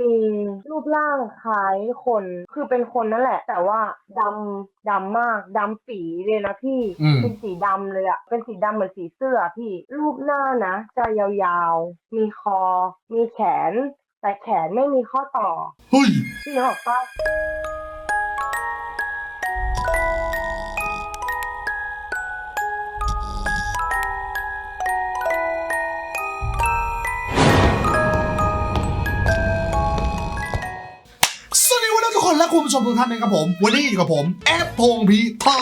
มีรูปร่างคล้ายคน คือเป็นคนนั่นแหละ แต่ว่าดำดำมากดำปีเลยนะพี่ อืม เป็นสีดำเลยอะเป็นสีดำเหมือนสีเสื้อพี่ รูปหน้านะจะยาวๆ มีคอ มีแขน แต่แขนไม่มีข้อต่อ เฮ้ย พี่นึกออกปะ และคุณผู้ชมทุกท่านนะครับผม วันนี้อยู่กับผมแอปพงพีทาล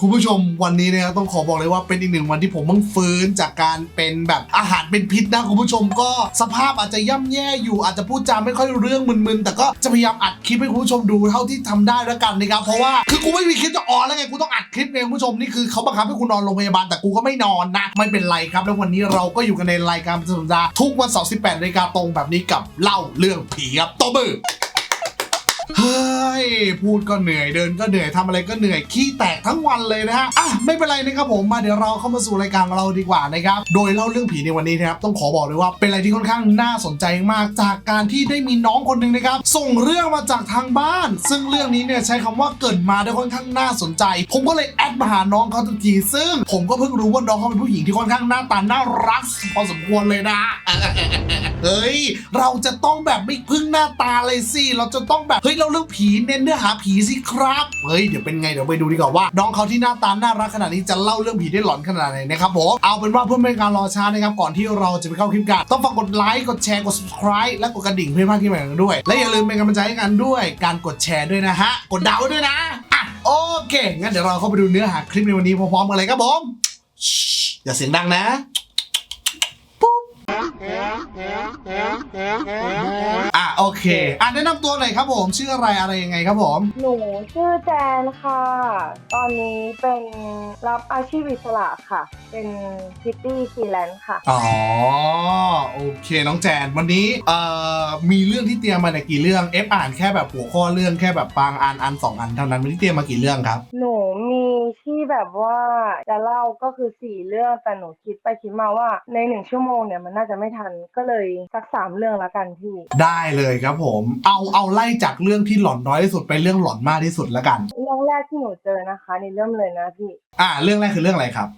คุณผู้ชมวันนี้นะครับต้องขอบอกเลยว่าเป็นอีกหนึ่งวันที่ผมเพิ่งฟื้นจากการเป็นแบบอาหารเป็นพิษนะคุณผู้ชมก็สภาพอาจจะย่ำแย่อยู่อาจจะพูดจาไม่ค่อยเรื่องมึนๆ แต่ก็จะพยายามอัดคลิปให้คุณผู้ชมดูเท่าที่ทำได้แล้วกันนะครับเพราะว่าคือกูไม่มีคลิปจะออนแล้วไงกูต้องอัดคลิปไงคุณผู้ชมนี่คือเขาบังคับให้คุณนอนโรงพยาบาลแต่กูก็ไม่นอนนะไม่เป็นไรครับ แล้ววันนี้เราก็อยู่กันในรายการประจำสัปดาห์ทุกวันเสาร์18นาฬิกาตรงแบบนี้กับเล่าเรื่องผีครับตบมือ เฮ้ย พูดก็เหนื่อยเดินก็เหนื่อยทำอะไรก็เหนื่อยขี้แตกทั้งวันเลยนะฮะอะไม่เป็นไรนะครับผมมาเดี๋ยวเราเข้ามาสู่รายการเราดีกว่านะครับโดยเล่าเรื่องผีในวันนี้นะครับต้องขอบอกเลยว่าเป็นอะไรที่ค่อนข้างน่าสนใจมากจากการที่ได้มีน้องคนหนึ่งนะครับส่งเรื่องมาจากทางบ้าน ซึ่งเรื่องนี้เนี่ยใช้คำว่าเกิดมาได้ค่อนข้างน่าสนใจ ผมก็เลยแอดมาหาน้องเขาทันทีซึ่ง ผมก็เพิ่งรู้ว่าน้องเขาเป็นผู้หญิงที่ค่อนข้างหน้าตาน่ารักพอสมควรเลยนะเฮ้ยเราจะต้องแบบไม่พึ่งหน้าตาเลยสิเราจะต้องแบบเฮ้ยเราเรื่องผีเน้นเนื้อหาผีสิครับเฮ้ยเดี๋ยวเป็นไงเดี๋ยวไปดูดีกว่าว่า น้องเขาที่หน้าตาน่ารักขนาดนี้จะเล่าเรื่องผีได้หลอนขนาดไหนนะครับผมเอาเป็นว่าเพื่อไม่ให้การรอช้านะครับก่อนที่เราจะไปเข้าคลิปกันต้องฝากกดไลค์กดแชร์กด subscribe และกดกระดิ่งเพื่อไม่พลาดคลิปใหม่กันด้วย และอย่าลืมเป็นกำลังใจให้กันด้วย การกดแชร์ด้วยนะฮะกดดาวด้วยนะอะโอเคงั้นเดี๋ยวเราเข้าไปดูเนื้อหาคลิปในวันนี้พร้อมๆกันเลยครับผมอย่าเสียงดังนะ อะโอเค อะแนะนำตัวหน่อยครับผม ชื่ออะไรอะไรยังไงครับผม หนูชื่อแจนค่ะ ตอนนี้เป็นรับอาชีพอิสระค่ะ เป็นพิตตี้ฟรีแลนซ์ค่ะ อ๋อโอเคน้องแจนวันนี้เอ่อมีเรื่องที่เตรียมมาเนี่ยกี่เรื่องเอฟอ่านแค่แบบหัวข้อเรื่องแค่แบบบางอันอันสองอันเท่านั้นวันนี้เตรียมมากี่เรื่องครับ หนูมีที่แบบว่าจะเล่าก็คือสี่เรื่องแต่หนูคิดไปคิดมาว่าในหนึ่งชั่วโมงเนี่ยมันน่าจะไม่ทันก็เลยสักสามเรื่องละกันพี่ ได้เลยครับผม เอาเอาไล่จากเรื่องที่หลอนน้อยที่สุดไปเรื่องหลอนมากที่สุดแล้วกัน เรื่องแรกที่หนูเจอนะคะ ในเริ่มเลยนะพี่ อะเรื่องแรกคือเรื่องอะไรครับ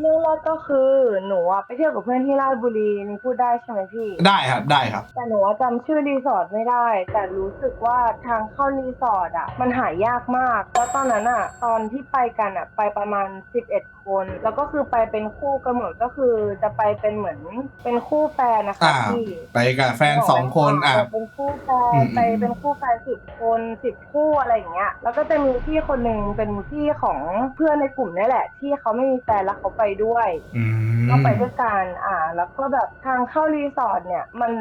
เรื่องแรกก็คือหนูอะไปเที่ยวกับเพื่อนที่ราชบุรีนี่พูดได้ใช่ไหมพี่ ได้ครับได้ครับ แต่หนูอะจำชื่อรีสอร์ทไม่ได้ แต่รู้สึกว่าทางเข้ารีสอร์ทอะมันหายากมากแล้วตอนนั้นอะตอนที่ไปกันอะไปประมาณ 11 คน แล้วก็คือไปเป็นคู่กันหมดก็คือจะไปเป็นเหมือนเป็นคู่แฟนนะคะอ่า พี่ ไปกับแฟนสองคนอะไปเป็นคู่แฟอืนม ไปเป็นคู่แฟนสิบคนสิบคู่อะไรอย่างเงี้ย แล้วก็จะมีพี่คนหนึ่งเป็นพี่ของเพื่อนในกลุ่มนี่แหละ ที่เขาไม่มีแฟนแล้วเขาไปด้วยอืมก็ไปด้วยกันอ่า แล้วก็แบบทางเข้ารีสอร์ทเนี่ย มัน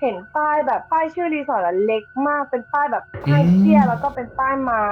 เห็นป้ายแบบป้ายชื่อรีสอร์ทอะเล็กมากเป็นป้ายแบบป้ายเตี้ยแล้วก็เป็นป้ายไม้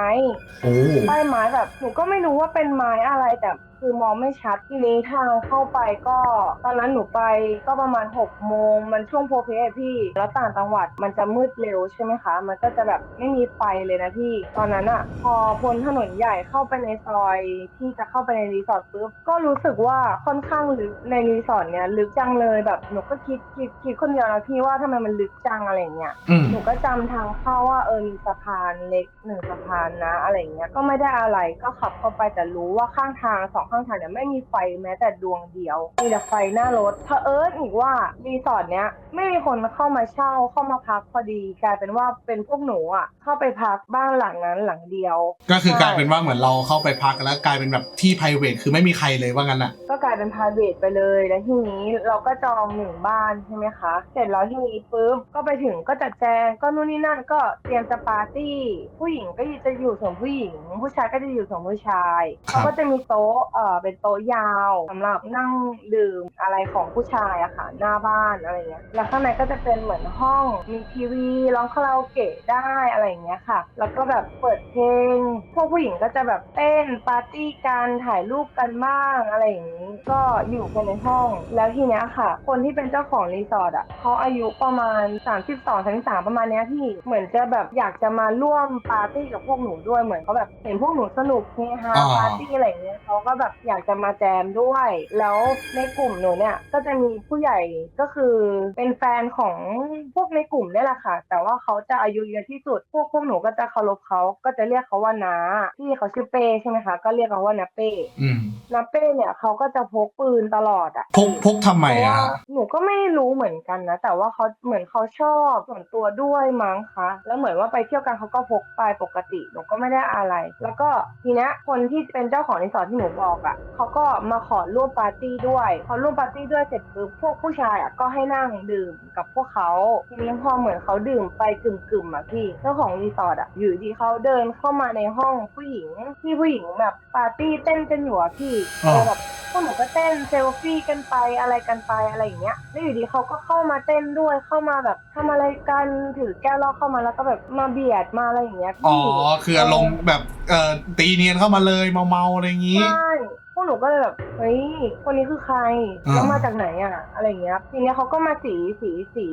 โอ้ป้ายไม้แบบหนูก็ไม่รู้ว่าเป็นไม้อะไรแต่ คือมองไม่ชัดทีนี้ทางเข้าไปก็ตอนนั้นหนูไปก็ประมาณ6กโมงมันช่วงโพเพอะพี่ แล้วต่างจังหวัดมันจะมืดเร็วใช่ไหมคะ มันก็จะแบบไม่มีไฟเลยนะพี่ ตอนนั้นอะพอพ้นถนนใหญ่เข้าไปในซอยที่จะเข้าไปในรีสอร์ทปุ๊บก็รู้สึกว่าค่อนข้างลึกในรีสอร์ทเนี้ยลึกจังเลยแบบหนูก็คิดคิดคิดคนเดียวนะพี่ว่าทำไมมันลึกจังอะไรอย่างเงี้ยอืมหนูก็จำทางเข้าว่าเออมีสะพานเล็กหนึ่งสะพานนะ อะไรเงี้ยก็ไม่ได้อะไรก็ขับเข้าไปแต่รู้ว่าข้างทางสองข้างทางเนี่ยไม่มีไฟแม้แต่ดวงเดียว มีแต่ไฟหน้ารถเผอิญอีกว่ารีสอร์ทเนี้ยไม่มีคนเข้ามาเช่าเข้ามาพักพอดีกลายเป็นว่าเป็นพวกหนูอะเข้าไปพักบ้านหลังนั้นหลังเดียว ก็คือกลายเป็นว่าเหมือนเราเข้าไปพักแล้วกลายเป็นแบบที่ p r i v a t คือไม่มีใครเลยว่างั้นอะก็กลายเป็น private ไปเลยแล้วทีนี้เราก็จองหนึ่งบ้านใช่ไหมคะ เสร็จแล้วทีนี้ปุ๊บก็ไปถึงก็จัดแจงก็นู่นนี่นั่นก็เตรียมจะปาร์ตี้ ผู้หญิงก็จะอยู่ส่วนผู้หญิง ผู้ชายก็จะอยู่ส่วนผู้ชายครับเขาก็จะมีโต๊ะเอ่อเป็นโต๊ะยาวสำหรับนั่งดื่มอะไรของผู้ชายอะค่ะ หน้าบ้านอะไรเงี้ยแล้วข้างในก็จะเป็นเหมือนห้องมีทีวีร้องคาราโอเกะได้อะไรอย่างเงี้ยค่ะ แล้วก็แบบเปิดเพลงพวกผู้หญิงก็จะแบบเต้นปาร์ตี้กันถ่ายรูปกันบ้างอะไรอย่างนี้ก็อยู่กันในห้อง แล้วทีเนี้ยค่ะ คนที่เป็นเจ้าของรีสอร์ทอะเขาอายุประมาณ 32 33ประมาณเนี้ยพี่เหมือนจะแบบอยากจะมาร่วมปาร์ตี้กับพวกหนูด้วยเหมือนเขาแบบเห็นพวกหนูสนุกเฮฮาอ่าปาร์ตี้อะไรอย่างเงี้ยเขาก็แบบแบบอยากจะมาแจมด้วย แล้วในกลุ่มหนูเนี่ยก็จะมีผู้ใหญ่ก็คือเป็นแฟนของพวกในกลุ่มเนี่ยแหละค่ะ แต่ว่าเขาจะอายุเยอะที่สุด พวกพวกหนูก็จะเคารพเขาก็จะเรียกเขาว่าน้าพี่เขาชื่อเป้ใช่ไหมคะก็เรียกเขาว่าน้าเป้อืมน้าเป้เนี่ยเขาก็จะพกปืนตลอดอะพกพกทำไมเพราะอะว่าหนูก็ไม่รู้เหมือนกันนะ แต่ว่าเขาเหมือนเขาชอบส่วนตัวด้วยมั้งคะแล้วเหมือนว่าไปเที่ยวกันเขาก็พกไปปกติหนูก็ไม่ได้อะไร แล้วก็ทีเนี้ยคนที่เป็นเจ้าของรีสอร์ทที่หนูบอกอะ่ะเขาก็มาขอร่วมปาร์ตี้ด้วย พอร่วมปาร์ตี้ด้วยเสร็จปุ๊บพวกผู้ชายอะ่ะก็ให้นั่งดื่มกับพวกเขาทีนี้พอเหมือนเขาดื่มไปกึ่มๆอะพี่เจ้าของรีสอร์ทอะอยู่ดีเขาเดินเข้ามาในห้องผู้หญิงที่ผู้หญิงแบบปาร์ตี้เต้นกันอยู่อะพี่อ๋อเออแบบ พวกหนูก็เต้นเซลฟี่กันไปอะไรกันไปอะไรอย่างเงี้ยแล้วอยู่ดีเขาก็เข้ามาเต้นด้วยเข้ามาแบบทำอะไรกันถือแก้วเหล้าเข้ามาแล้วก็แบบมาเบียดมาอะไรอย่างเงี้ยอ๋อพี่คืออารมณ์แบบเอ่อตีเนียนเข้ามาเลยเมาๆอะไรอย่างงี้ ใช่พ วกหนูก็เลยแบบเฮ้ยคนนี้คือใครอ่าแล้วมาจากไหนอะ อะไรอย่างเงี้ยทีเนี้ยเขาก็มาสีสีสี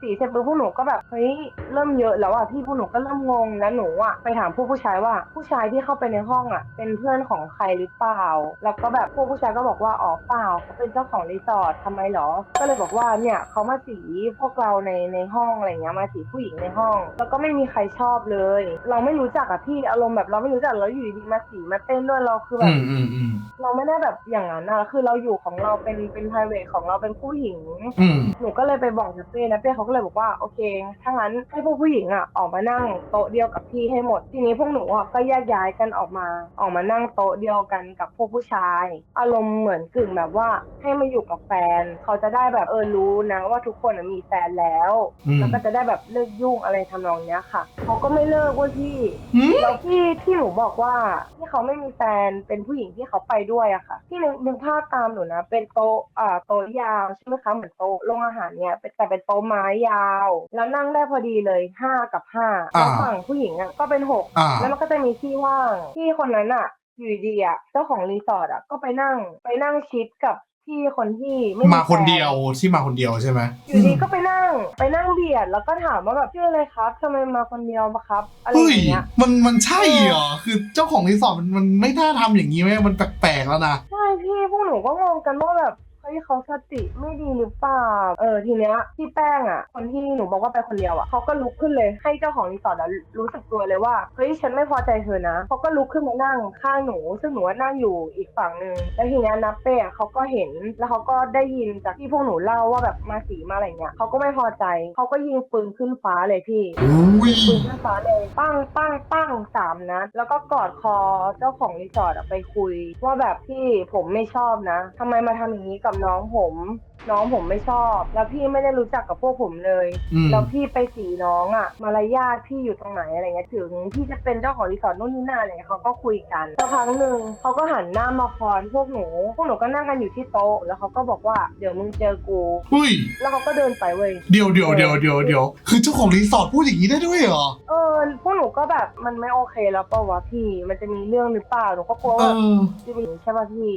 สีเสร็จปุ๊บพวกหนูก็แบบเฮ้ยเริ่มเยอะแล้วอะพี่พวกหนูก็เริ่มงงแล้วหนูอะไปถามพวกผู้ชายว่าผู้ชายที่เข้าไปในห้องอะ เป็นเพื่อนของใครหรือเปล่า แล้วก็แบบพวกผู้ชายก็บอกว่าอ๋อเปล่าเขาเป็นเจ้าของรีสอร์ททำไมหรอ ก็เลยบอกว่าเนี่ยเขามาสีพวกเราในในห้องอะไรเงี้ยมาสีผู้หญิงในห้อง แล้วก็ไม่มีใครชอบเลย เราไม่รู้จักอะพี่อารมณ์แบบเราไม่รู้จักแล้วอยู่ดีๆมาสีมาเต้นด้วยเราคือแบอืบมอืมอืมเราไม่ได้แบบอย่างนั้นนะคือเราอยู่ของเราเป็นเป็น p r i v a t ของเราเป็นผู้หญิง อืม หนูก็เลยไปบอกนะเป้นะเป้เขาก็เลยบอกว่าโอเค ถ้างั้นให้พวกผู้หญิงอะออกมานั่งโต๊ะเดียวกับพี่ให้หมด ทีนี้พวกหนูอะก็แยกย้ายกันออกมา ออกมานั่งโต๊ะเดียวกันกับพวกผู้ชาย อารมณ์เหมือนกึ่งแบบว่าให้มาอยู่กับแฟน เขาจะได้แบบเออรู้นะว่าทุกคนอะมีแฟนแล้วอืม แล้วก็จะได้แบบเลิกยุ่งอะไรทำนองเนี้ยค่ะเขาก็ไม่เลิกเว่าพี่ หืม แล้วที่ที่หนูบอกว่าที่เขาไม่มีแฟนเป็นผู้หญิงที่เขาไปด้วยอะค่ะที่นึกนึกภาพตามหนูนะ เป็นโต๊ะอ่าโต๊ะยาวใช่ไหมคะเหมือนโต๊ะโรงอาหารเนี่ยเป็นแต่เป็นโต๊ะไม้ยาว แล้วนั่งได้พอดีเลยห้ากับห้าแล้วฝั่งผู้หญิงอะก็เป็นหกอ่าแล้วมันก็จะมีที่ว่างที่คนนั้นอะอยู่ดีๆอะเจ้าของรีสอร์ทอะก็ไปนั่งไปนั่งชิดกับ พี่คนที่ไม่มาคนแฟเดียวที่มาคนเดียวใช่ไหมอยู่ดีก็ไปนั่งไปนั่งเบียดแล้วก็ถามว่าแบบชื่ออะไรครับทำไมมาคนเดียวปะครับอะไรอเฮ้ยย่างเงี้ยมันมันใช่เหรอคือเจ้าของรีสอร์ทมันมันไม่น่าทำอย่างนี้ไหมมันแปลกๆแล้วนะใช่พี่พวกหนูก็งงกันว่าแบบเฮ้ยเขาสติไม่ดีหรือเปล่า เออทีเนี้ยพี่แป้งอะ คนที่หนูบอกว่าไปคนเดียวอะเขาก็ลุกขึ้นเลยให้เจ้าของรีสอร์ทอะรู้สึกตัวเลยว่าเฮ้ยฉันไม่พอใจเธอนะเขาก็ลุกขึ้นมานั่งข้างหนู ซึ่งหนูว่านั่งอยู่อีกฝั่งหนึ่งแล้วทีเนี้ยนับเป้อะเขาก็เห็นแล้วเขาก็ได้ยินจากที่พวกหนูเล่าว่าแบบมาสีมาอะไรเงี้ยเขาก็ไม่พอใจเขาก็ยิงปืนขึ้นฟ้าเลยพี่อุ้ยปืนขึ้นฟ้าเลยปั้งปั้งปั้งสามนัดแล้วก็กอดคอเจ้าของรีสอร์ทอะไปคุย ว่าแบบพี่ผมไม่ชอบนะทำไมมาทำอย่างนี้กับน้องผม น้องผมไม่ชอบ แล้วพี่ไม่ได้รู้จักกับพวกผมเลย อืมแล้วพี่ไปสีน้องอะมารยาทพี่อยู่ตรงไหนอะไรเงี้ยถึงพี่จะเป็นเจ้าของรีสอร์ทนู่นนี่นั่นอะไรเงี้ยเขาก็คุยกันสักพักหนึ่งเขาก็หันหน้ามาคอนพวกหนูพวกหนูก็นั่งกันอยู่ที่โต๊ะแล้วเขาก็บอกว่าเดี๋ยวมึงเจอกูเฮ้ยแล้วเขาก็เดินไปเว้ยเดี๋ยวเดี๋ยวเดี๋ยวเดี๋ยวเดี๋ยวคือเจ้าของรีสอร์ทพูดอย่างนี้ได้ด้วยเหรอ เออพวกหนูก็แบบมันไม่โอเคแล้วเปล่าวะพี่ มันจะมีเรื่องหรือเปล่าหนูก็กลัวเอว่าอ จะมีใช่ป่ะพี่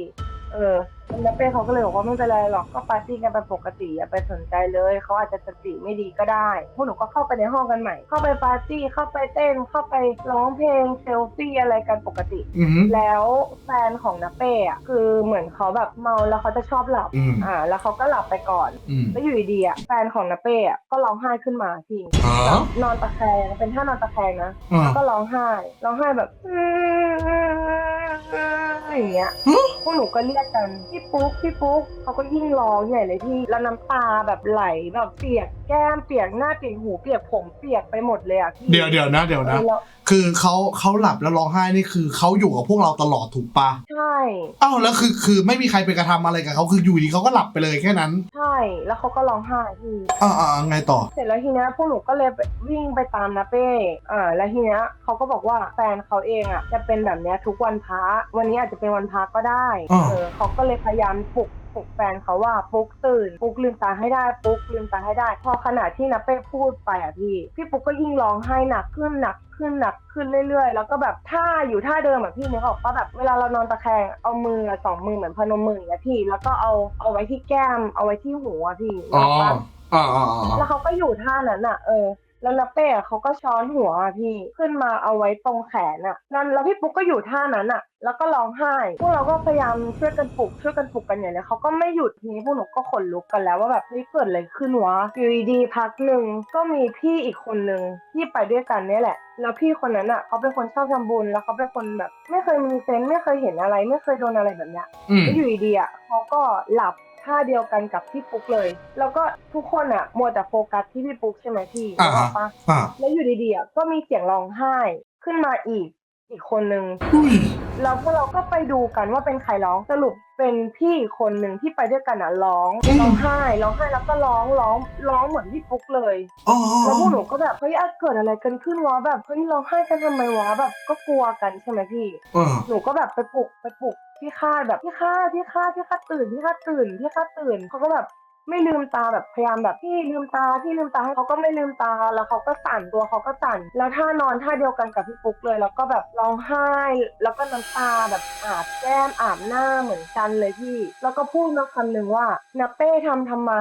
เออแล้วเป้เขาก็เลยบอกว่าไม่เป็นไรหรอกก็ปาร์ตี้กันไปปกติอย่าไปสนใจเลยเขาอาจจะสติไม่ดีก็ได้พวกหนูก็เข้าไปในห้องกันใหม่ เข้าไปปาร์ตี้เข้าไปเต้นเข้าไปร้องเพลงเซลฟี่อะไรกันปกติ อืมแล้วแฟนของนาเป้อะคือเหมือนเขาแบบเมาแล้วเขาจะชอบหลับอืม อ่า แล้วเขาก็หลับไปก่อน อืมแล้วอยู่ดีๆอะแฟนของนาเป้อะก็ร้องไห้ขึ้นมาพี่อ๋อแบบนอนตะแคงเป็นท่านอนตะแคงนะ อ่าแล้วก็ร้องไห้ร้องไห้แบบอ ย่างเงี้ยฮะพวกหนูก็เรียกกันพี่ปุ๊กพี่ปุ๊กเขาก็ยิ่งร้องใหญ่เลยพี่แล้วน้ำตาแบบไหลแบบเปียกแก้มเปียกหน้าเปียกหูเปียกผมเปียกไปหมดเลยอะพี่เดี๋ยวเดี๋ยวนะเดี๋ยวเอนะอแล้ว คือเขาเขาหลับแล้วร้องไห้นี่คือเขาอยู่กับพวกเราตลอดถูกปะใช่ อ้าวแล้วคือคือไม่มีใครไปกระทำอะไรกับเขาคืออยู่ดีเขาก็หลับไปเลยแค่นั้นใช่ แล้วเขาก็ร้องไห้พี่อ่าอ่าไงต่อ เสร็จแล้วทีเนี้ยพวกหนูก็เลยไปวิ่งไปตามนาเป้อ่าแล้วทีเนี้ยเขาก็บอกว่าแฟนเขาเองอะจะเป็นแบบเนี้ยทุกวันพระวันนี้อาจจะเป็นวันพระก็ได้อ่า เออเขาก็เลยพยายามปลุก ปลุกแฟนเขาว่าปุ๊กตื่นปุ๊กลืมตาให้ได้ปุ๊กลืมตาให้ได้ พอขณะที่นาเป้พูดไปอะพี่พี่ปุ๊กก็ยิ่งร้องไห้หนักขึ้นหนักขึ้นหนักขึ้นเรื่อยๆ แล้วก็แบบท่าอยู่ท่าเดิมแบบพี่นึกออกปะแบบเวลาเรานอนตะแคงเอามืออะสองมือเหมือนพนมมืออย่างเงี้ยพี่ แล้วก็เอาเอาไว้ที่แก้มเอาไว้ที่หูอะพี่นึอ๋กอออกปะอ่าอ่าอ่าแล้วเขาก็อยู่ท่านั้นอะเออ แล้วนาเป้อะเขาก็ช้อนหัวอะพี่ขึ้นมาเอาไว้ตรงแขนอะนั่นแล้วพี่ปุ๊กก็อยู่ท่านั้นอะแล้วก็ร้องไห้ พวกเราก็พยายามช่วยกันปลุกช่วยกันปลุกกันอย่างเนี้ยเขาก็ไม่หยุดทีนี้พวกหนูก็ขนลุกกันแล้วว่าแบบเฮ้ยเกิดอะไรขึ้นวะอยู่ดีๆพักหนึ่งก็มีพี่อีกคนหนึ่งที่ไปด้วยกันเนี่ยแหละแล้วพี่คนนั้นอะเขาเป็นคนชอบทำบุญแล้วเขาเป็นคนแบบ ไม่เคยมีเซนส์ไม่เคยเห็นอะไร ไม่เคยโดนอะไรแบบเนี้ยอืมแล้วอยู่ดีๆอะเขาก็หลับ ท่าเดียวกันกับพี่ปุ๊กเลย แล้วก็ทุกคนอะมัวแต่โฟกัสที่พี่ปุ๊กใช่ไหมพี่อ่าฮะรู้ปะอ่าแล้วอยู่ดีๆอะก็มีเสียงร้องไห้ขึ้นมาอีกอีกคนนึงอุ้ยแล้วพวกเราก็ไปดูกันว่าเป็นใครร้องสรุปเป็นพี่อีกคนหนึ่งที่ไปด้วยกันอะร้องร้องไห้ร้องไห้แล้วก็ร้องร้องร้องเหมือนพี่ปุ๊กเลยอ๋อแล้วพวกหนูก็แบบเฮ้ยอะเกิดอะไรกันขึ้นวะแบบเฮ้ยร้องไห้กันทำไมวะแบบก็กลัวกันใช่ไหมพี่เออหนูก็แบบไปปลุกไปปลุก พี่คาดแบบพี่คาดพี่คาดพี่คาดตื่นพี่คาดตื่นพี่คาดตื่นเขาก็แบบ ไม่ลืมตาแบบพยายามแบบพี่ลืมตาพี่ลืมตาให้เขาก็ไม่ลืมตาแล้วเขาก็สั่นตัวเขาก็สั่น แล้วท่านอนท่าเดียวกันกับพี่ปุ๊กเลย แล้วก็แบบร้องไห้ แล้วก็น้ำตาแบบอาบแก้มอาบหน้าเหมือนกันเลยพี่ แล้วก็พูดมาคำหนึ่งว่านาเป้ทำทำไม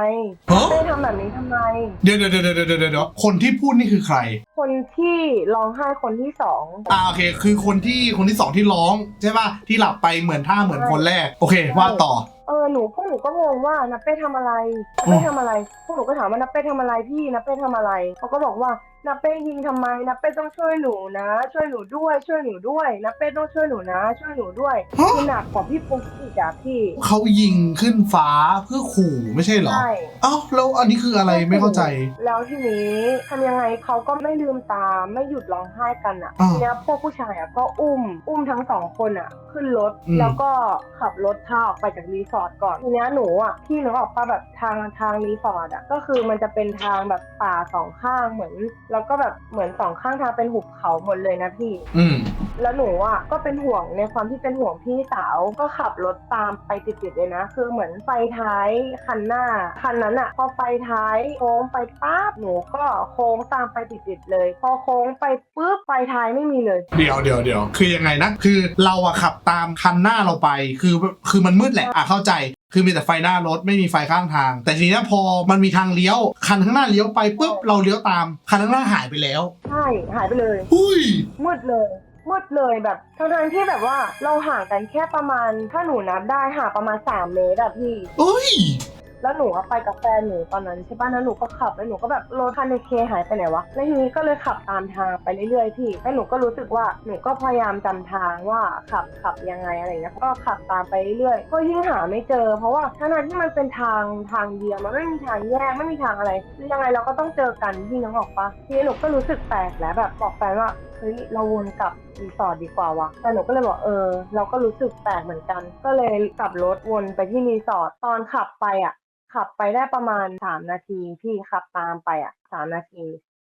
ฮะเป้ทำแบบนี้ทำไมเดี๋ยวเดี๋ยวเดี๋ยวเดี๋ยวเดี๋ยวเดี๋ยวคนที่พูดนี่คือใคร คนที่ร้องไห้คนที่สองอ่าโอเค คือคนที่คนที่สองที่ร้องใช่ป่ะที่หลับไปเหมือนท่าเหมือนคนแรก โอเคว่าต่อเออหนูพวกหนูก็งงว่านับเป้ทำอะไรนับเป้ทำอะไร พวกหนูก็ถามว่านับเป้ทำอะไรพี่นับเป้ทำอะไรเขาก็บอกว่า นับเป้ยิงทำไมนับเป้ต้องช่วยหนูนะ ช่วยหนูด้วย ช่วยหนูด้วยนับเป้ต้องช่วยหนูนะ ช่วยหนูด้วยฮะคือหนักกว่าพี่ปุ๊กอีกอะพี่เขายิงขึ้นฟ้าเพื่อขู่ไม่ใช่เหรอใช่เอ้าแล้วอันนี้คืออะไรไม่เข้าใจ แล้วทีนี้ทำยังไงเขาก็ไม่ลืมตาไม่หยุดร้องไห้กันอะอ่าทีเนี้ยพวกผู้ชายอะก็อุ้ม อุ้มทั้งสองคนอะขึ้นรถอืมแล้วก็ขับรถพาออกไปจากรีสอร์ทก่อนทีเนี้ยหนูอะพี่นึกออกปะแบบทางทางรีสอร์ทอะก็คือมันจะเป็นทางแบบป่าสองข้างเหมือนแล้วก็แบบเหมือนสองข้างทางเป็นหุบเขาหมดเลยนะพี่ อืม แล้วหนูอะก็เป็นห่วงในความที่เป็นห่วงพี่สาวก็ขับรถตามไปติดๆเลยนะ คือเหมือนไฟท้ายคันหน้า คันนั้นอะ พอไฟท้ายโค้งไปปั๊บหนูก็โค้งตามไปติดๆเลย พอโค้งไปปุ๊บไฟท้ายไม่มีเลย เดี๋ยวเดี๋ยวเดี๋ยวคือยังไงนะ คือเราอะขับตามคันหน้าเราไป คือคือมันมืดแหละ อะเข้าใจ คือมีแต่ไฟหน้ารถไม่มีไฟข้างทาง แต่ทีเนี้ยพอมันมีทางเลี้ยวคันข้างหน้าเลี้ยวไปปุ๊บเราเลี้ยวตามคันข้างหน้าหายไปแล้วใช่หายไปเลยหุ้ยมืดเลยมืดเลยแบบทั้งๆที่แบบว่าเราห่างกันแค่ประมาณถ้าหนูนับได้ห่างประมาณ3เมตรอะพี่เอ้ย แล้วหนูอะไปกับแฟนหนูตอนนั้นใช่ป่ะแล้วหนูก็ขับแล้วหนูก็แบบรถคันในเคหายไปไหนวะแล้วทีนี้ก็เลยขับตามทางไปเรื่อยๆพี่แล้วหนูก็รู้สึกว่าหนูก็พยายามจำทางว่าขับขับยังไงอะไรเงี้ยก็ขับตามไปเรื่อยๆก็ยิ่งหาไม่เจอ เพราะว่าทั้งๆที่มันเป็นทางทางเดียวมันไม่มีทางแยกไม่มีทางอะไรยังไงเราก็ต้องเจอกันพี่น้องออกปะทีนี้หนูก็รู้สึกแปลกแล้วแบบบอกแฟนว่าเฮ้ยเราวนกลับรีสอร์ทดีกว่าวะแต่หนูก็เลยบอกเออ เราก็รู้สึกแปลกเหมือนกัน ก็เลยกลับรถวนไปที่รีสอร์ทตอนขับไปอะ ขับไปได้ประมาณสามนาทีพี่ขับตามไปอะสามนาที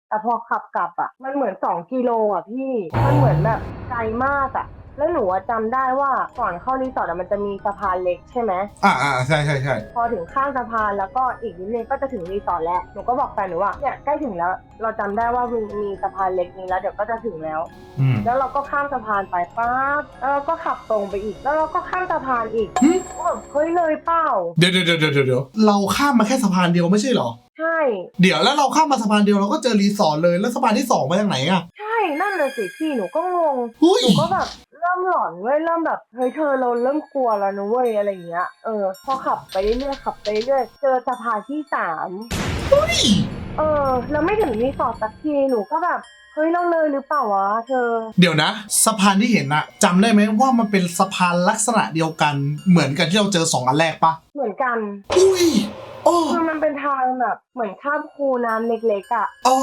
แต่พอขับกลับอะ มันเหมือนสองกิโลอะพี่มันเหมือนแบบไกลมากอะ แล้วหนูอะจำได้ว่าก่อนเข้ารีสอร์ทอะมันจะมีสะพานเล็กใช่ไหม อ่าอ่าใช่ใช่ใช่ พอถึงข้างสะพานแล้วก็อีกนิดนึงก็จะถึงรีสอร์ทแล้ว หนูก็บอกแฟนหนูว่าเนี่ยใกล้ถึงแล้ว เราจำได้ว่ามีมีสะพานเล็กนี้แล้วเดี๋ยวก็จะถึงแล้ว อืม แล้วเราก็ข้ามสะพานไปปั๊บแล้วเราก็ขับตรงไปอีก แล้วเราก็ข้ามสะพานอีกหึ ก็แบบเฮ้ยเลยเปล่า เดี๋ยวเดี๋ยวเดี๋ยวเดี๋ยวเดี๋ยวเราข้ามมาแค่สะพานเดียวไม่ใช่เหรอใช่ เดี๋ยวแล้วเราข้ามมาสะพานเดียวเราก็เจอรีสอร์ทเลยแล้วสะพานที่สองมาจากไหนอะใช่ นั่นเลยสิพี่หนูก็งง หุ้ย หนูก็แบบเริ่มหลอนเว้ยเริ่มแบบเฮ้ยเธอเราเริ่มกลัวแล้วนะเว้ยอะไรอย่างเงี้ย เออ พอขับไปเรื่อยๆขับไปเรื่อยๆเจอสะพานที่สามหุ้ยเออ แล้วไม่ถึงรีสอร์ทสักทีหนูก็แบบเฮ้ยเราเลยหรือเปล่าวะเธอ เดี๋ยวนะ สะพานที่เห็นอะจำได้ไหมว่ามันเป็นสะพานลักษณะเดียวกันเหมือนกันที่เราเจอสองอันแรกปะ เหมือนกันอุ้ยโอ้คือมันเป็นทางแบบเหมือนข้ามคูน้ำเล็กๆอะโอ้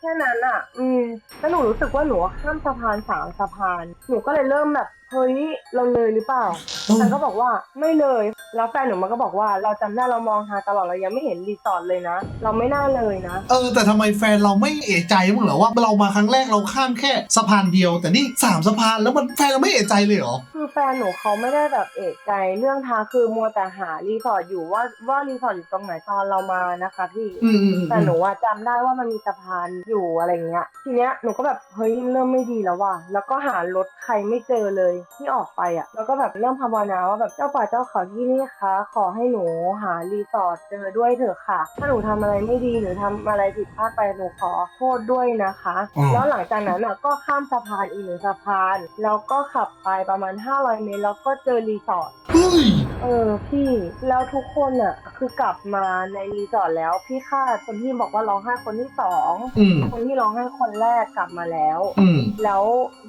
แค่นั้นอะ อืมแล้วหนูรู้สึกว่าหนูข้ามสะพานสามสะพาน หนูก็เลยเริ่มแบบเฮ้ยเราเลยหรือเปล่าโอ้แฟนก็บอกว่าไม่เลย แล้วแฟนหนูมันก็บอกว่าเราจำได้เรามองหาตลอดเรายังไม่เห็นรีสอร์ทเลยนะ เราไม่น่าเลยนะ เออ แต่ทำไมแฟนเราไม่เอะใจมั้างเหรอว่าเรามาครั้งแรกเราข้ามแค่สะพานเดียว แต่นี่สามสะพานแล้วมันแฟนเราไม่เอะใจเลยเหรอ คือแฟนหนูเขาไม่ได้แบบเอกใจเรื่องทางคือมัวแต่หารีสอร์ทอยู่ว่าว่ารีสอร์ทอร์ทอยู่ตรงไหนตอนเรามานะคะพี่อืมอืมอืมแต่หนูอะจำได้ว่ามันมีสะพานอยู่อะไรเงี้ย ทีเนี้ยหนูก็แบบเฮ้ยเริ่มไม่ดีแล้วว่ะแล้วก็หารถใครไม่เจอเลยที่ออกไปอะแล้วก็แบบเริ่มภาวนาว่าแบบเจ้าป่าเจ้าเขาที่นี่คะขอให้หนูหารีสอร์ทเจอด้วยเถอะค่ะ ถ้าหนูทำอะไรไม่ดีหรือทำอะไรผิดพลาดไปหนูขอโทษด้วยนะคะแล้วหลังจากนั้นอะก็ข้ามสะพานอีกหนึ่งสะพาน แล้วก็ขับไปประมาณ 500 เมตรแล้วก็เจอรีสอร์ทเฮ้ย เออพี่แล้วทุกคนอะ คือกลับมาในรีสอร์ทแล้วพี่คาดคนที่บอกว่าร้องไห้คนที่สองอืม คนที่ร้องไห้คนแรกกลับมาแล้ว อืม แล้ว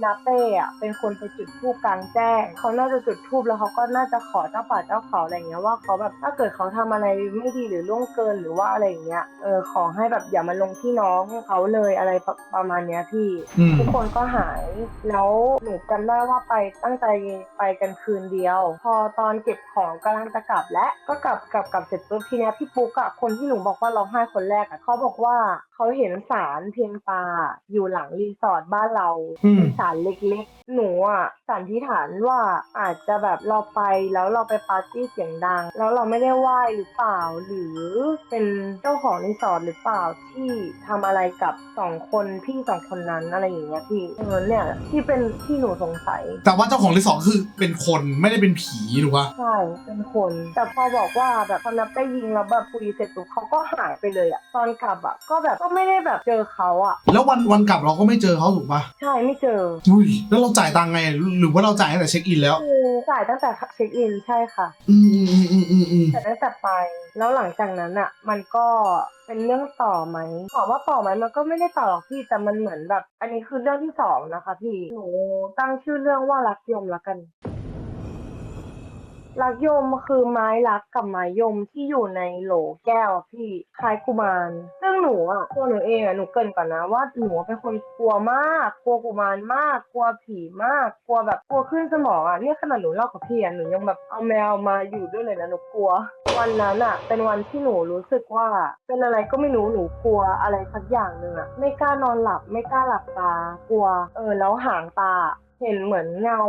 นาเต้อะเป็นคนไปจุดธูปกลางแจ้งเขาน่าจะจุดธูปแล้วเขาก็น่าจะขอเจ้าป่าเจ้าเขาอะไรเงี้ยว่าเขาแบบถ้าเกิดเขาทำอะไรไม่ดีหรือล่วงเกินหรือว่าอะไรอย่างเงี้ยเออขอให้แบบอย่ามาลงที่น้องเขาเลยอะไรประประมาณเนี้ยพี่ อืม ทุกคนก็หาย แล้วหนูจำได้ว่าไปตั้งใจไปกันคืนเดียว พอตอนเก็บของกำลังจะกลับและก็กลับกลับกลับเสร็จปุ๊บทีเนี้ยพี่ปุ๊กอะคนที่หนูบอกว่าร้องไห้คนแรกอะเขาบอกว่า เขาเห็นสารเพียงตาอยู่หลังรีสอร์ทบ้านเราอืม เป็นสารเล็กๆ หนูอะสันนิษฐานว่าอาจจะแบบเราไปแล้วเราไปปาร์ตี้เสียงดัง แล้วเราไม่ได้ไหว้หรือเปล่า หรือเป็นเจ้าของรีสอร์ทหรือเปล่าที่ทำอะไรกับสองคนพี่สองคนนั้นอะไรอย่างเงี้ยพี่เออเนี่ยที่เป็นที่หนูสงสัย แต่ว่าเจ้าของรีสอร์ทคือเป็นคนไม่ได้เป็นผีถูกปะใช่เป็นคน แต่พอบอกว่าแบบพอนับได้ยิงแล้วแบบคุยเสร็จปุ๊บเขาก็หายไปเลยอะตอนกลับอะก็แบบก็ไม่ได้แบบเจอเขาอะแล้ววันวันกลับเราก็ไม่เจอเขาถูกปะใช่ไม่เจออุ้ยแล้วเราจ่ายตังค์ไง หรือว่าเราจ่ายตั้งแต่เช็คอินแล้ว คือจ่ายตั้งแต่เช็คอินใช่ค่ะอืมอืมอืมอืมอืมแต่ตั้งแต่ไป แล้วหลังจากนั้นอะมันก็เป็นเรื่องต่อไหมถามว่าต่อไหมมันก็ไม่ได้ต่อหรอกพี่แต่มันเหมือนแบบ อันนี้คือเรื่องที่สองนะคะพี่หนูตั้งชื่อเรื่องว่ารักยมละกัน รักยมคือไม้รักกับไม้ยมที่อยู่ในโหลแก้วอะพี่คล้ายกุมารซึ่งหนูอะตัวหนูเองอะหนูเกรินก่อนนะว่าหนูเป็นคนกลัวมาก กลัวกุมารมาก กลัวผีมาก กลัวแบบกลัวขึ้นสมองอะเนี่ยขนาดหนูเล่ากับพี่อะหนูยังแบบเอาแมวมาอยู่ด้วยเลยนะหนูกลัว วันนั้นอะเป็นวันที่หนูรู้สึกว่า เป็นอะไรก็ไม่รู้หนูกลัวอะไรสักอย่างหนึ่งอะไม่กล้านอนหลับไม่กล้าหลับตากลัว เออแล้วหางตา เห็นเหมือนเงา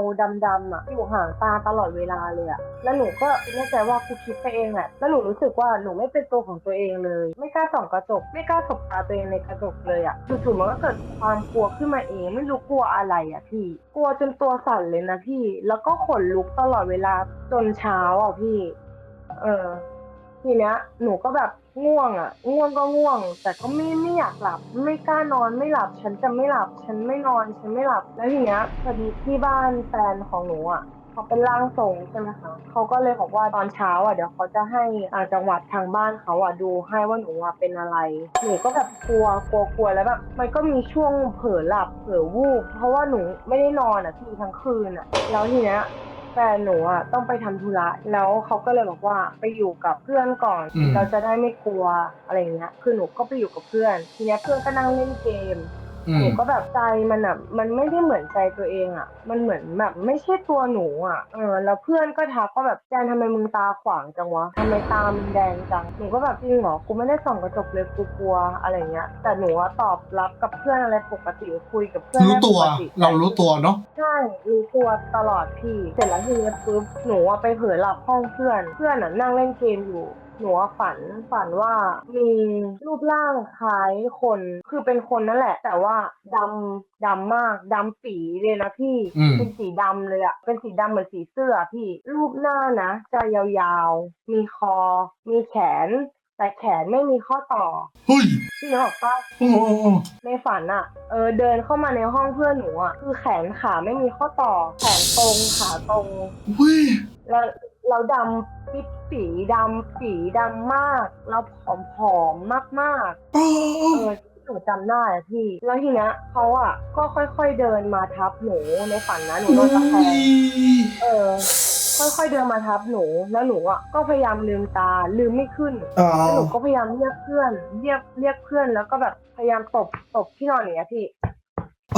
ดำๆอะอยู่ห่างตาตลอดเวลาเลยอะแล้วหนูก็แน่ใจว่ากูคิดไปเองแหละแล้วหนูรู้สึกว่าหนูไม่เป็นตัวของตัวเองเลย ไม่กล้าส่องกระจก ไม่กล้าสบตาตัวเองในกระจกเลยอะจู่ๆมันก็เกิดความกลัวขึ้นมาเอง ไม่รู้กลัวอะไรอะพี่ กลัวจนตัวสั่นเลยนะพี่ แล้วก็ขนลุกตลอดเวลาจนเช้าอะพี่ เออทีเนี้ยหนูก็แบบ ง่วงอะ ง่วงก็ง่วง แต่ก็ไม่ไม่อยากหลับ ไม่กล้านอนไม่หลับ ฉันจะไม่หลับ ฉันไม่นอนฉันไม่หลับ แล้วทีเนี้ยพอดีที่บ้านแฟนของหนูอะเขาเป็นร่างทรงใช่ไหมคะเขาก็เลยบอกว่าตอนเช้าอะเดี๋ยวเขาจะให้อ่าจังหวัดทางบ้านเขาอะดูให้ว่าหนูอะเป็นอะไร หนูก็แบบกลัวกลัวกลัวแล้วแบบมันก็มีช่วงเผลอหลับเผลอวูบเพราะว่าหนูไม่ได้นอนอะทีทั้งคืนอะ แล้วทีเนี้ย แฟนหนูอะต้องไปทำธุระ แล้วเขาก็เลยบอกว่าไปอยู่กับเพื่อนก่อน อืม เราจะได้ไม่กลัวอะไรอย่างเงี้ย คือหนูก็ไปอยู่กับเพื่อน ทีเนี้ยเพื่อนก็นั่งเล่นเกม อืหนูมก็แบบใจมันอะมันไม่ได้เหมือนใจตัวเองอะ มันเหมือนแบบไม่ใช่ตัวหนูอะเออแล้วเพื่อนก็ทักว่าแบบแจนทำไมมึงตาขวางจังวะทำไมตามึงแดงจังหนูก็แบบจริงเหรอกูไม่ได้ส่องกระจกเลยกูกลัวอะไรเงี้ย แต่หนูอะตอบรับกับเพื่อนอะไรปกติคุยกับเพื่อนรู้ได้ตัวปกติ เรารู้ตัวเนาะใช่รู้ตัวตลอดพี่ เสร็จแล้วทีนี้ปุ๊บหนูอะไปเผลอหลับห้องเพื่อน เพื่อนน่ะนั่งเล่นเกมอยู่ หนูอะฝันฝันว่ามีรูปร่างคล้ายคน คือเป็นคนนั่นแหละ แต่ว่าดำดำมากดำปีเลยนะพี่อืม เป็นสีดำเลยอะเป็นสีดำเหมือนสีเสื้อพี่รูปหน้านะจะยาวๆ มีคอ มีแขน แต่แขนไม่มีข้อต่อเฮ้ยพี่นึกออกปะ โอ้โอ้โอ้ในฝันอะเออเดินเข้ามาในห้องเพื่อนหนูอะคือแขนขาไม่มีข้อต่อ แขนตรงขาตรง เฮ้ย แล้วเราดำปิดปีดำปีดำมากแล้วผอมๆมากโอ้ๆโอ้เออหนูจำได้อะพี่ แล้วทีเนี้ยเขาอะก็ค่อยๆเดินมาทับหนูในฝันนะหนูนอนตะแคงเออค่อยๆเดินมาทับหนู แล้วหนูอะก็พยายามลืมตา ลืมไม่ขึ้นอ๋อแล้วหนูก็พยายามเรียกเพื่อน เรียกเรียกเพื่อน แล้วก็แบบพยายามตบตบที่นอนอย่างเงี้ยพี่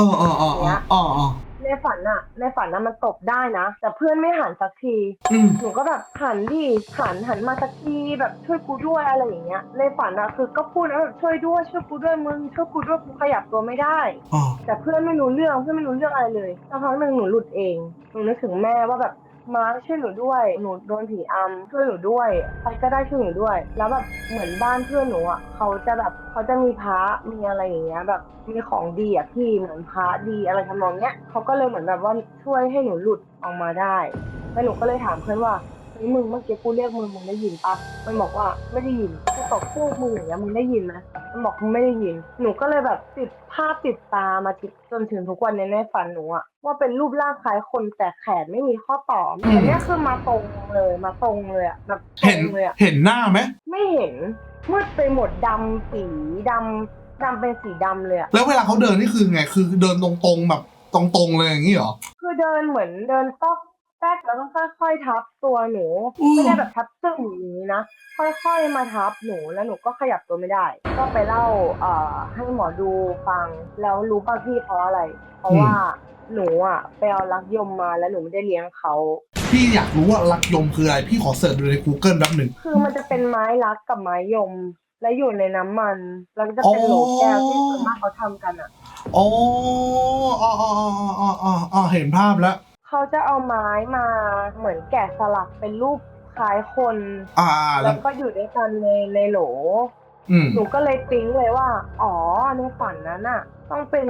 อ๋ออ๋ออ๋ออ๋ออ๋อในฝันอะในฝันนะมันตบได้นะ แต่เพื่อนไม่หันสักที อืม หนูก็แบบหันดิหันหันมาสักทีแบบช่วยกูด้วยอะไรอย่างเงี้ย ในฝันอะคือก็พูดแล้วแบบช่วยด้วยช่วยกูด้วยมึงช่วยกูด้วยกูขยับตัวไม่ได้ อ๋อ แต่เพื่อนไม่รู้เรื่องเพื่อนไม่รู้เรื่องอะไรเลยสักพักหนึ่งหนูหลุดเองหนูนึกถึงแม่ว่าแบบ มาร์คช่วยหนูด้วย หนูโดนผีอำช่วยหนูด้วย ใครก็ได้ช่วยหนูด้วย แล้วแบบเหมือนบ้านเพื่อนหนูอะเขาจะแบบเขาจะมีพระมีอะไรอย่างเงี้ย แบบมีของดีอะพี่เหมือนพระดีอะไรทำนองเนี้ยเขาก็เลยเหมือนแบบว่าช่วยให้หนูหลุดออกมาได้แล้วหนูก็เลยถามเพื่อนว่า เฮ้ยมึงเมื่อกี้กูเรียกมึงมึงได้ยินปะมันบอกว่าไม่ได้ยินกูบอกพวกมึงอย่างเงี้ยมึงได้ยินไหมมันบอกมึงไม่ได้ยิน หนูก็เลยแบบติดภาพติดตามาติดจนถึงทุกวันนี้ในฝันหนูอะว่าเป็นรูปร่างคล้ายคนแต่แขนไม่มีข้อต่ออมแต่เนี้ยคือมาตรงเลยมาตรงเลยอะแบบตรเห็นงเลยอะเห็นหน้าไหมไม่เห็นมืดไปหมดดำสีดำดำเป็นสีดำเลยอะแล้วเวลาเขาเดินนี่คือไงคือเดินตรงๆแบบตรงๆเลยอย่างนี้เหรอ คือเดินเหมือนเดินต๊อก แป๊กแล้วก็ค่อยๆทับตัวหนูอืมไม่ได้แบบทับตึ้งอย่างนี้นะ ค่อยๆมาทับหนูแล้วหนูก็ขยับตัวไม่ได้ ก็ไปเล่าเอ่อให้หมอดูฟัง แล้วรู้ป่ะพี่เพราะอะไร เพราะว่าหนูอะไปเอารักยมมาแล้วหนูไม่ได้เลี้ยงเขาพี่อยากรู้ว่ารักยมคืออะไร พี่ขอเสิร์ชดูใน Google แป๊บหนึ่งคือมันจะเป็นไม้รักกับไม้ยม และอยู่ในน้ำมันแล้วก็จะเป็นโหลแก้วที่ส่วนมากเขาทำกันอะอ๋ออ๋ออ๋ออ๋ออ๋ออ๋ออ๋อเห็นภาพแล้ว เขาจะเอาไม้มาเหมือนแกะสลักเป็นรูปคล้ายคนอ่าแล้แล้ววก็อยู่ด้วยกันในในโหล อืม หนูก็เลยปิ๊งเลยว่า อ๋อ ในฝันนั้นน่ะ ต้องเป็น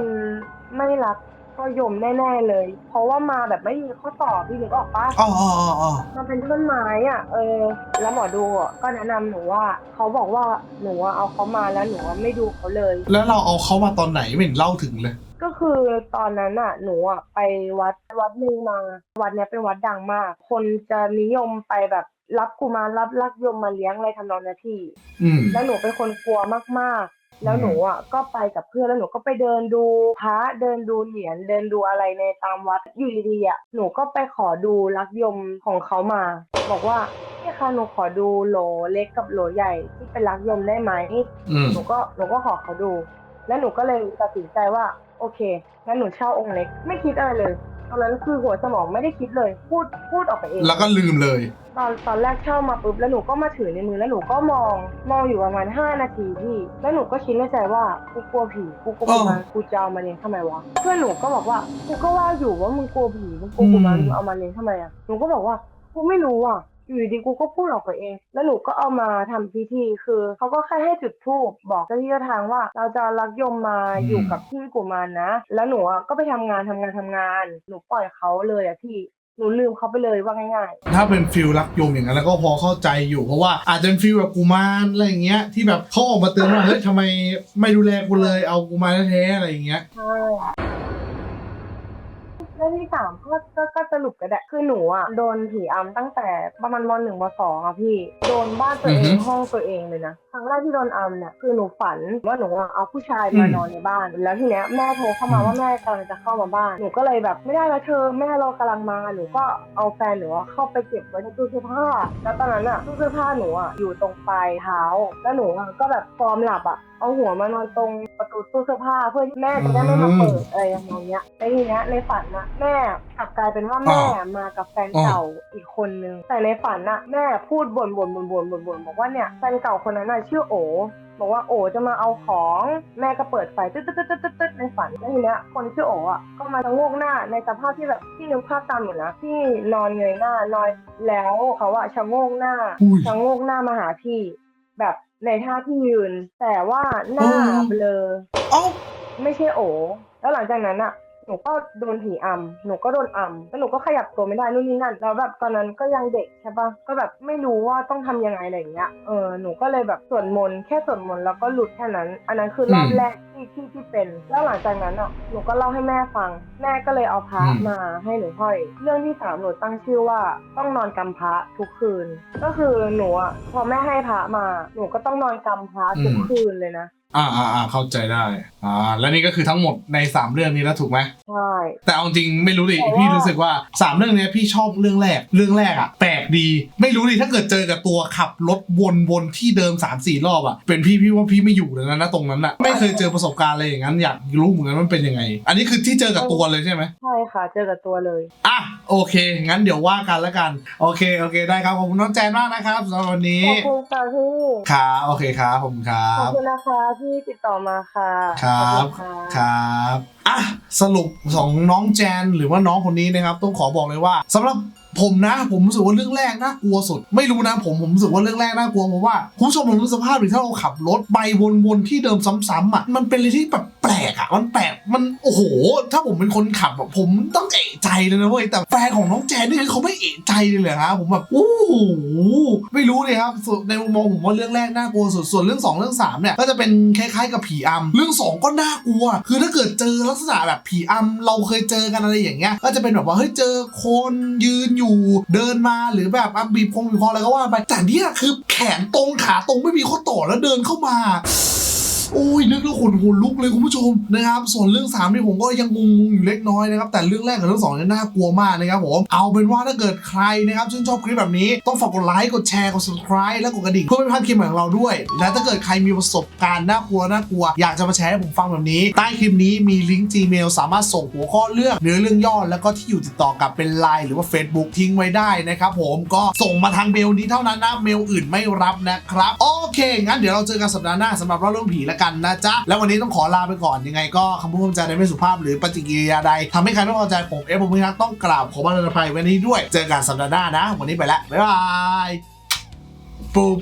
ไม่รักก็ยมแน่ๆเลย เพราะว่ามาแบบไม่มีข้อต่อพี่นึกออกปะอ๋ออ๋ออ๋ออ๋อมันเป็นต้นไม้อะ เออ แล้วหมอดูอะก็แนะนำหนูว่า เขาบอกว่าหนูอะเอาเขามาแล้วหนูอะไม่ดูเขาเลย แล้วเราเอาเขามาตอนไหนไม่เห็นเล่าถึงเลย ก็คือตอนนั้นน่ะ หนูอะไปวัดวัดหนึ่งมา วัดเนี้ยเป็นวัดดังมาก คนจะนิยมไปแบบรับกุมารรับลักยมมาเลี้ยงอะไรทำนองเนี้ยพี่ อืม แล้วหนูเป็นคนกลัวมากๆ แล้วหนูอะก็ไปกับเพื่อนแล้วหนูก็ไปเดินดูพระเดินดูเหรียญเดินดูอะไรในตามวัดอยู่ดีๆอะหนูก็ไปขอดูลักยมของเขามา บอกว่าพี่คะหนูขอดูโหลเล็กกับโหลใหญ่ที่เป็นลักยมได้ไหมอืม หนูก็หนูก็ขอเขาดู แล้วหนูก็เลยตัดสินใจว่า โอเคงั้นหนูเช่าองค์เล็ก ไม่คิดอะไรเลย ตอนนั้นคือหัวสมองไม่ได้คิดเลย พูดพูดออกไปเอง แล้วก็ลืมเลย ตอนตอนแรกเช่ามาปุ๊บแล้วหนูก็มาถือในมือแล้วหนูก็มอง มองอยู่ประมาณห้านาทีพี่ แล้วหนูก็คิดในใจว่ากูกลัวผีกูกลัวเออกุมารกูจะเอามาเลี้ยงทำไมวะเพื่อนหนูก็บอกว่ากูก็ว่าอยู่ว่ามึงกลัวผีมึงกลัวกุมารอืม มึงเอามาเลี้ยงทำไมอะหนูก็บอกว่ากูไม่รู้อะ อยู่ดีๆกูก็พูดออกไปเอง แล้วหนูก็เอามาทำพิธีคือเขาก็แค่ให้จุดธูปบอกเจ้าที่เจ้าทางว่า เราจะรักยมมาอยู่กับพี่กุมารนะ แล้วหนูอะก็ไปทำงานทำงานทำงาน หนูปล่อยเขาเลยอะพี่หนูลืมเขาไปเลยว่าง่ายๆ ถ้าเป็นฟิลรักยมอย่างนั้นแล้วก็พอเข้าใจอยู่เพราะว่าอาจจะเป็นฟิลแบบกุมารอะไรอย่างเงี้ยที่แบบเขาออกมาเตือนว่าเฮ้ยทำไมไม่ดูแลกูเลยเอากุมารแท้ๆอะไรอย่างเงี้ยใช่เรื่องที่สามก็ก็ก็สรุปก็ได้คือหนูอะโดนผีอำตั้งแต่ประมาณมหนึ่งมสองอะพี่ โดนบ้านตัวเออืงอฮึห้องตัวเองเลยนะครั้งแรกที่โดนอำเนี่ยคือหนูฝันว่าหนูอะเอาผู้ชายมาอืม นอนในบ้าน แล้วทีเนี้ยแม่โทรเข้ามาอืมว่าแม่กำลังจะเข้ามาบ้านหนูก็เลยแบบไม่ได้แล้วเธอแม่เรากำลังมาหนูก็เอาแฟนหนูอะเข้าไปเก็บไว้ในตู้เสื้อผ้าแล้วตอนนั้นอะตู้เสื้อผ้าหนูอะอยู่ตรงปลายเท้า แล้วหนูอะก็แบบฟอร์มหลับอะ เอาหัวมานอนตรงประตูตู้เสื้อผ้าเพื่อที่แม่จะได้ไม่มาเปิดอะไรอย่างเงี้ยแล้วทีเนี้ยในฝันนะแม่กลับกลายเป็นว่าแม่มากับแฟนเก่าอีกคนนึงแต่ในฝันน่ะแม่พูดบ่นบ่นบ่นบ่นบ่นบ่นบอกว่าเนี่ยแฟนเก่าคนนั้นน่ะชื่อโอบอกว่าโอจะมาเอาของแม่ก็เปิดไฟตึ๊ดตึ๊ดตึ๊ดตึ๊ดตึ๊ดในฝันแล้วทีเนี้ยคนชื่อโออะก็มาชะโงกหน้าในสภาพที่แบบที่นึกภาพตามอยู่นะที่นอนเงยหน้านอนแล้วเขาอะชะโงกหน้าชะโงกหน้ามาหาพี่แบบ ในท่าที่ยืน แต่ว่าหน้าอ๋อเบลอ เอ้า ไม่ใช่โอ แล้วหลังจากนั้นอะ หนูก็โดนผีอำหนูก็โดนอำแล้วหนูก็ขยับตัวไม่ได้นู่นนี่นั่น แล้วแบบตอนนั้นก็ยังเด็กใช่ปะก็แบบไม่รู้ว่าต้องทำยังไงอะไรอย่างเงี้ย เออ หนูก็เลยแบบสวดมนต์แค่สวดมนต์แล้วก็หลุดแค่นั้น อันนั้นคือรอบอืมแรกที่ที่ที่เป็น แล้วหลังจากนั้นอะหนูก็เล่าให้แม่ฟัง แม่ก็เลยเอาพระอืม มาให้หนูห้อย เรื่องที่สามหนูตั้งชื่อว่าต้องนอนกำพระทุกคืน ก็คือหนูอะพอแม่ให้พระมา หนูก็ต้องนอนกำพระทุกคืนเลยนะ อ่าอ่าอ่าเข้าใจได้ อ่า แล้วนี่ก็คือทั้งหมดในสามเรื่องนี้แล้วถูกไหม ใช่ แต่เอาจริงไม่รู้ดิแต่ว่า พี่รู้สึกว่าสามเรื่องเนี้ยพี่ชอบเรื่องแรก เรื่องแรกอะแปลกดี ไม่รู้ดิถ้าเกิดเจอกับตัวขับรถวนวนที่เดิม3ามสี่รอบอะเป็นพี่พี่ว่าพี่ไม่อยู่เลยนะนะตรงนั้นอะไม่เคยเจอประสบการณ์อะไรอย่างนั้นอยากรู้เหมือนกันว่ามันเป็นยังไง อันนี้คือที่เจอกับตัวเลยใช่ไหม ใช่ค่ะ เจอกับตัวเลย อะโอเค งั้นเดี๋ยวว่ากันแล้วกัน โอเคโอเคได้ครับขอบคุณน้องแจนมากนะครับสำหรับวันนี้ขอบคุณค่ะพี่ ครับโอเคครับผมครัขอบบ คุณนะคะที่ติดต่อมาค่ะครับขอณะ ครับอะสรุปของน้องแจนหรือว่าน้องคนนี้นะครับ ต้องขอบอกเลยว่าสำหรับ ผมนะ ผมรู้สึกว่าเรื่องแรกน่ากลัวสุด ไม่รู้นะผมผมรู้สึกว่าเรื่องแรกน่ากลัวเพราะว่าคุณผู้ชมลองนึกสภาพดิถ้าเราขับรถไปวนๆที่เดิมซ้ำๆอะมันเป็นอะไรที่แบบแปลกอะมันแปลกมันโอ้โห ถ้าผมเป็นคนขับอะผมต้องเอะใจเลยนะเว้ยแต่แฟนของน้องแจนนี่คือเขาไม่เอะใจเลยเหรอครับผมแบบโอ้โหไม่รู้เลยครับในมุมมองผมว่าเรื่องแรกน่ากลัวสุดส่วนเรื่องสองเรื่องสามเนี่ยก็จะเป็นคล้ายๆกับผีอำเรื่องสองก็น่ากลัว คือถ้าเกิดเจอลักษณะแบบผีอำเราเคยเจอกันอะไรอย่างเงี้ยก็จะเป็นแบบว่าเฮ้ยเจอคนยืนอยู่เดินมาหรือแบบบีบคงบีบคออะไรก็ว่าไปแต่เนี่ยคือแขนตรงขาตรงไม่มีข้อต่อแล้วเดินเข้ามา โอ้ ยนึกแล้วขนหัวลุกเลยคุณผู้ชมนะครับ ส่วนเรื่อง3นี่ผมก็ยังงงอยู่เล็กน้อยนะครับ แต่เรื่องแรกกับเรื่องสองเนี่ยน่ากลัวมากนะครับผมเอาเป็นว่าถ้าเกิดใครนะครับชื่นชอบคลิปแบบนี้ต้องฝากกดไลค์กดแชร์กด subscribe และกดกระดิ่งเพื่อไม่พลาดคลิปใหม่ของเราด้วย และถ้าเกิดใครมีประสบการณ์น่ากลัวน่ากลัว อยากจะมาแชร์ให้ผมฟังแบบนี้ ใต้คลิปนี้มีลิงก์ Gmail สามารถส่งหัวข้อเรื่องเนื้อเรื่องย่อแล้วก็ที่อยู่ติดต่อกับเป็น Line หรือว่า Facebook ทิ้งไว้ได้นะครับผมก็ส่งมาทางเมลนี้เท่านั้นนะเมลอื่นไม่รับนะครับโอเคงั้นเดี๋ยวเราเจอกันสัปดาห์หน้าสำหรับเล่าเรื่องผีแล้วกันนะจ๊ะ แล้ววันนี้ต้องขอลาไปก่อนยังไงก็คำพูดคำจาใดไม่สุภาพหรือปฏิกิริยาใดทำให้ใครไม่พอใจผมเอฟผมพิทักษ์ต้องกราบขอบันอภัยไว้นี้ด้วย เจอกันสัปดาห์หน้านะ วันนี้ไปแล้วบ๊ายบายปุ๊บ